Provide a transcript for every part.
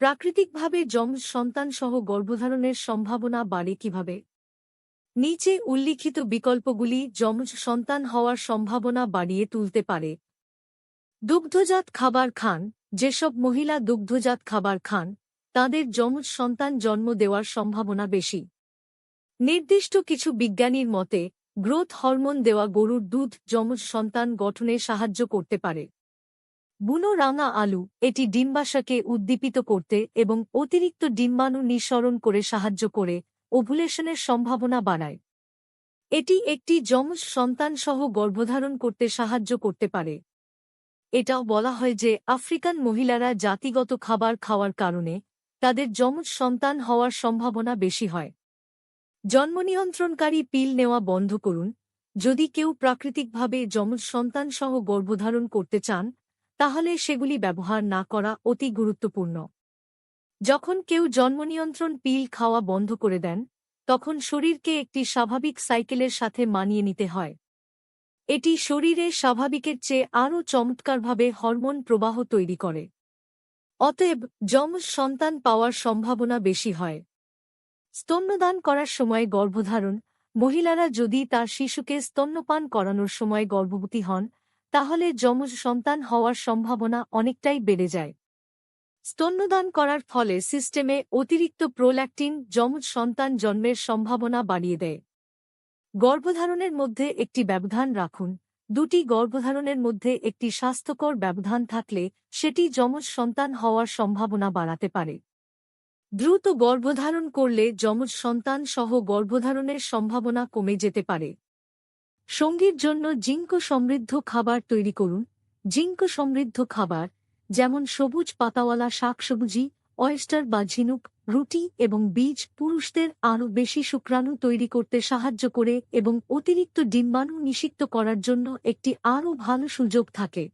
প্রাকৃতিকভাবে যমজ সন্তান সহ গর্ভধারণের সম্ভাবনা বাড়ে কীভাবে? নিচে উল্লিখিত বিকল্পগুলি যমজ সন্তান হওয়ার সম্ভাবনা বাড়িয়ে তুলতে পারে। দুগ্ধজাত খাবার খান, যেসব মহিলা দুগ্ধজাত খাবার খান, তাদের যমজ সন্তান জন্ম দেওয়ার সম্ভাবনা বেশি। নির্দিষ্ট কিছু বিজ্ঞানীর মতে, গ্রোথ হরমোন দেওয়া গরুর দুধ যমজ সন্তান গঠনে সাহায্য করতে পারে। বুনো রাঙা আলু, এটি ডিম্বাশাকে উদ্দীপিত করতে এবং অতিরিক্ত ডিম্বাণু নিঃসরণ করে সাহায্য করে ওভুলেশনের সম্ভাবনা বাড়ায়। এটি একটি যমজ সন্তান সহ গর্ভধারণ করতে সাহায্য করতে পারে। এটাও বলা হয় যে আফ্রিকান মহিলারা জাতিগত খাবার খাওয়ার কারণে তাদের যমজ সন্তান হওয়ার সম্ভাবনা বেশি হয়। জন্মনিয়ন্ত্রণকারী পিল নেওয়া বন্ধ করুন। যদি কেউ প্রাকৃতিকভাবে যমজ সন্তান সহ গর্ভধারণ করতে চান তাহলে সেগুলি ব্যবহার না করা অতি গুরুত্বপূর্ণ। যখন কেউ জন্মনিয়ন্ত্রণ পিল খাওয়া বন্ধ করে দেন, তখন শরীরকে একটি স্বাভাবিক সাইকেলের সাথে মানিয়ে নিতে হয়। এটি শরীরে স্বাভাবিকের চেয়ে আরও চমৎকারভাবে হরমোন প্রবাহ তৈরি করে। অতএব যমজ সন্তান পাওয়ার সম্ভাবনা বেশি হয়। স্তন্যদান করার সময় গর্ভধারণ, মহিলারা যদি তার শিশুকে স্তন্যপান করানোর সময় গর্ভবতী হন তাহলে যমজ সন্তান হওয়ার সম্ভাবনা অনেকটাই বেড়ে যায়। স্তন্যদান করার ফলে সিস্টেমে অতিরিক্ত প্রোল্যাক্টিন যমজ সন্তান জন্মের সম্ভাবনা বাড়িয়ে দেয়। গর্ভধারণের মধ্যে একটি ব্যবধান রাখুন। দুটি গর্ভধারণের মধ্যে একটি স্বাস্থ্যকর ব্যবধান থাকলে সেটি যমজ সন্তান হওয়ার সম্ভাবনা বাড়াতে পারে। দ্রুত গর্ভধারণ করলে যমজ সন্তান সহ গর্ভধারণের সম্ভাবনা কমে যেতে পারে। সঙ্গীর জন্য জিঙ্ক সমৃদ্ধ খাবার তৈরি করুন। জিঙ্ক সমৃদ্ধ খাবার, যেমন সবুজ পাতাওয়ালা শাকসবজি অয়েস্টার বা ঝিনুক, রুটি এবং বীজ পুরুষদের আরও বেশি শুক্রাণু তৈরি করতে সাহায্য করে এবং অতিরিক্ত ডিম্বাণু নিষিক্ত করার জন্য একটি আরও ভালো সুযোগ থাকে।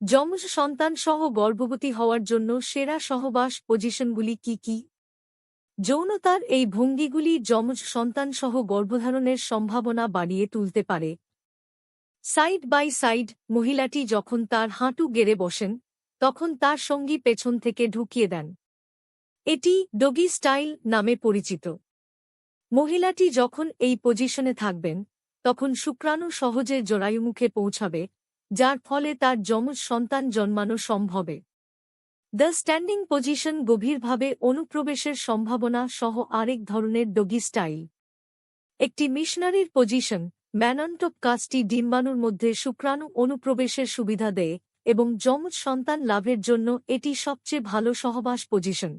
যমজ সন্তান সহ গর্ভবতী হওয়ার জন্য সেরা সহবাস পজিশনগুলি কি কি? যৌনতার এই ভঙ্গিগুলি যমজ সন্তান সহ গর্ভধারণের সম্ভাবনা বাড়িয়ে তুলতে পারে। সাইড বাই সাইড মহিলাটি যখন তার হাঁটু গেড়ে বসেন, তখন তার সঙ্গী পেছন থেকে ঢুকিয়ে দেন। এটি ডগি স্টাইল নামে পরিচিত। মহিলাটি যখন এই পজিশনে থাকবেন, তখন শুক্রাণু সহজে জরায়ুমুখে পৌঁছাবে, যার ফলে তার যমজ সন্তান জন্মানো সম্ভবে দ্য স্ট্যান্ডিং পজিশন গভীরভাবে অনুপ্রবেশের সম্ভাবনা সহ আরেক ধরনের ডগি স্টাইল একটি মিশনারির পজিশন ম্যানন্টপ কাজটি ডিম্বাণুর মধ্যে শুক্রাণু অনুপ্রবেশের সুবিধা দেয় এবং যমজ সন্তান লাভের জন্য এটি সবচেয়ে ভালো সহবাস পজিশন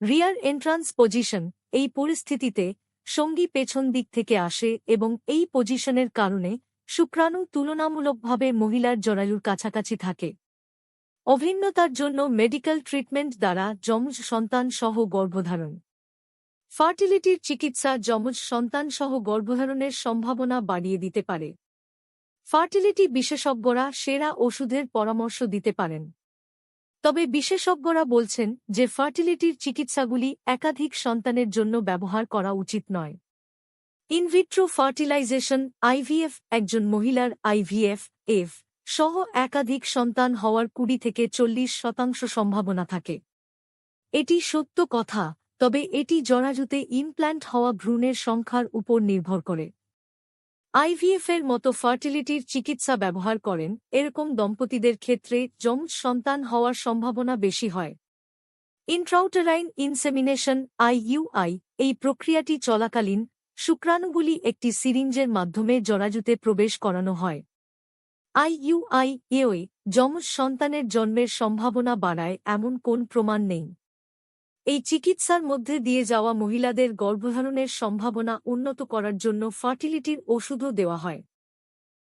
রিয়ার এন্ট্রান্স পজিশন এই পরিস্থিতিতে সঙ্গী পেছন দিক থেকে আসে এবং এই পজিশনের কারণে শুক্রাণু তুলনামূলকভাবে মহিলার জরায়ুর কাছাকাছি থাকে। অভিন্নতার জন্য মেডিকেল ট্রিটমেন্ট দ্বারা যমজ সন্তান সহ গর্ভধারণ। ফার্টিলিটির চিকিৎসা যমজ সন্তান সহ গর্ভধারণের সম্ভাবনা বাড়িয়ে দিতে পারে। ফার্টিলিটি বিশেষজ্ঞরা সেরা ওষুধের পরামর্শ দিতে পারেন। তবে বিশেষজ্ঞরা বলছেন যে ফার্টিলিটির চিকিৎসাগুলি একাধিক সন্তানের জন্য ব্যবহার করা উচিত নয়। ইনভিট্রো ফার্টিলাইজেশন আইভিএফ একজন মহিলার আইভিএফ এফ সহ একাধিক সন্তান হওয়ার কুড়ি থেকে চল্লিশ শতাংশ সম্ভাবনা থাকে। এটি সত্য কথা, তবে এটি জরাজুতে ইমপ্ল্যান্ট হওয়া ভ্রূণের সংখ্যার উপর নির্ভর করে। আইভিএফের মতো ফার্টিলিটির চিকিৎসা ব্যবহার করেন, এরকম দম্পতিদের ক্ষেত্রে যমজ সন্তান হওয়ার সম্ভাবনা বেশি হয়। ইন্ট্রাউটারাইন ইনসেমিনেশন আইইউআই এই প্রক্রিয়াটি চলাকালীন শুক্রাণুগুলি একটি সিরিঞ্জের মাধ্যমে জরাজুতে প্রবেশ করানো হয়। আইইউআই এওয়ে যমজ সন্তানের জন্মের সম্ভাবনা বাড়ায় এমন কোন প্রমাণ নেই। এই চিকিৎসার মধ্যে দিয়ে যাওয়া মহিলাদের গর্ভধারণের সম্ভাবনা উন্নত করার জন্য ফার্টিলিটির ওষুধও দেওয়া হয়।